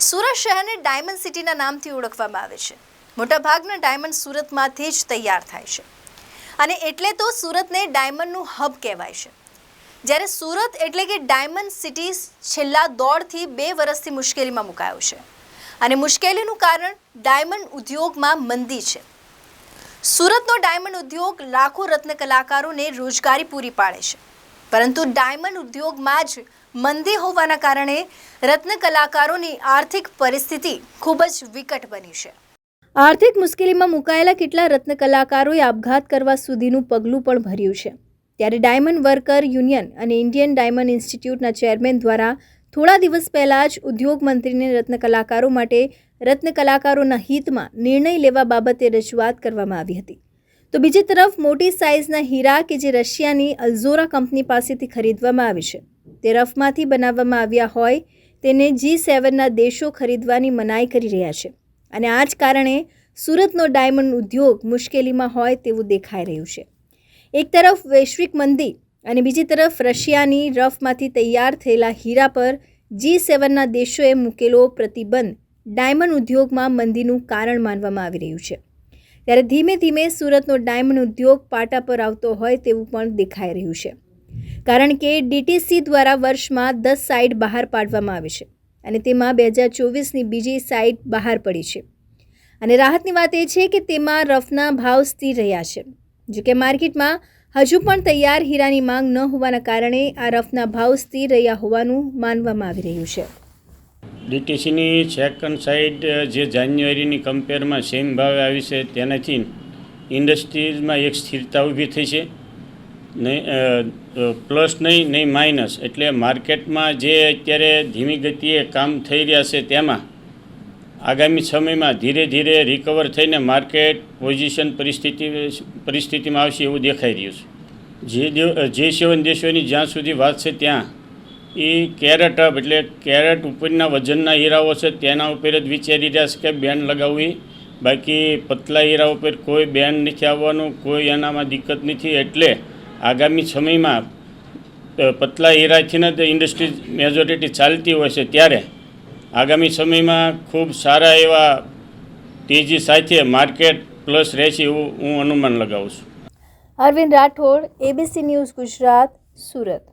સુરત શહેરને ડાયમંડ સિટીના નામથી ઓળખવામાં આવે છે. મોટાભાગના ડાયમંડ સુરતમાંથી જ તૈયાર થાય છે. અને એટલે તો સુરતને ડાયમંડનું હબ કહેવાય છે. જ્યારે સુરત એટલે કે ડાયમંડ સિટી છેલ્લા દોઢથી બે વર્ષથી મુશ્કેલીમાં મુકાયો છે. અને મુશ્કેલીનું કારણ ડાયમંડ ઉદ્યોગમાં મંદી છે. સુરતનો ડાયમંડ ઉદ્યોગ લાખો રત્ન કલાકારોને રોજગારી પૂરી પાડે છે. પરંતુ ડાયમંડ ઉદ્યોગમાં જ મંદી હોવાના કારણે રત્ન કલાકારોની આર્થિક પરિસ્થિતિ ખૂબ જ વિકટ બની છે. આર્થિક મુશ્કેલીમાં મુકાયેલા કેટલા રત્ન કલાકારોએ આપઘાત કરવા સુધીનું પગલું પણ ભર્યું છે. ત્યારે ડાયમંડ વર્કર યુનિયન અને ઇન્ડિયન ડાયમંડ ઇન્સ્ટિટ્યૂટના ચેરમેન દ્વારા થોડા દિવસ પહેલાં જ ઉદ્યોગ મંત્રીને રત્ન કલાકારો માટે રત્ન કલાકારોના હિતમાં નિર્ણય લેવા બાબતે રજૂઆત કરવામાં આવી હતી. તો બીજી તરફ મોટી સાઇઝના હીરા કે જે રશિયાની અલ્ઝોરા કંપની પાસેથી ખરીદવામાં આવી છે. તે રફમાંથી બનાવવામાં આવ્યા હોય, તેને જી સેવનના દેશો ખરીદવાની મનાઈ કરી રહ્યા છે. અને આ જ કારણે સુરતનો ડાયમંડ ઉદ્યોગ મુશ્કેલીમાં હોય તેવું દેખાઈ રહ્યું છે. એક તરફ વૈશ્વિક મંદી અને બીજી તરફ રશિયાની રફમાંથી તૈયાર થયેલા હીરા પર જી સેવનના દેશોએ મૂકેલો પ્રતિબંધ ડાયમંડ ઉદ્યોગમાં મંદીનું કારણ માનવામાં આવી રહ્યું છે. ત્યારે ધીમે ધીમે સુરતનો ડાયમંડ ઉદ્યોગ પાટા પર આવતો હોય તેવું પણ દેખાઈ રહ્યું છે. કારણ કે ડીટીસી દ્વારા વર્ષમાં દસ સાઇટ બહાર પાડવામાં આવે છે અને તેમાં બે હજાર ચોવીસની બીજી સાઇટ બહાર પડી છે. અને રાહતની વાત એ છે કે તેમાં રફના ભાવ સ્થિર રહ્યા છે. જો કે માર્કેટમાં હજુ પણ તૈયાર હીરાની માંગ ન હોવાના કારણે આ રફના ભાવ સ્થિર રહ્યા હોવાનું માનવામાં આવી રહ્યું છે. ડીટીસીની સેકન્ડ સાઈડ જે જાન્યુઆરીની કમ્પેરમાં સેમ ભાવે આવી છે, તેનાથી ઇન્ડસ્ટ્રીઝમાં એક સ્થિરતા ઊભી થઈ છે. નહીં પ્લસ નહીં નહીં માઇનસ. એટલે માર્કેટમાં જે અત્યારે ધીમી ગતિએ કામ થઈ રહ્યા છે તેમાં આગામી સમયમાં ધીરે ધીરે રિકવર થઈને માર્કેટ પોઝિશન પરિસ્થિતિ, પરિસ્થિતિમાં આવશે એવું દેખાઈ રહ્યું છે. જે દેવ જે સેવન દેશોની જ્યાં સુધી વાત છે ત્યાં, એ કેરેટ અપ એટલે કેરેટ ઉપરના વજનના હીરાઓ છે તેના ઉપર જ વિચારી રહ્યા છે કે બેન્ડ લગાવવી. બાકી પતલા હીરા ઉપર કોઈ બેન્ડ નથી આવવાનું, કોઈ એનામાં દિક્કત નથી. એટલે આગામી સમયમાં પતલા હીરાથી જ ઇન્ડસ્ટ્રી મેજોરિટી ચાલતી હોય છે ત્યારે. આગામી સમયમાં ખૂબ સારા એવા તેજી સાથે માર્કેટ પ્લસ રહેશે એવું હું અનુમાન લગાવું છું. Arvind Rathod ABC news Gujarat, Surat.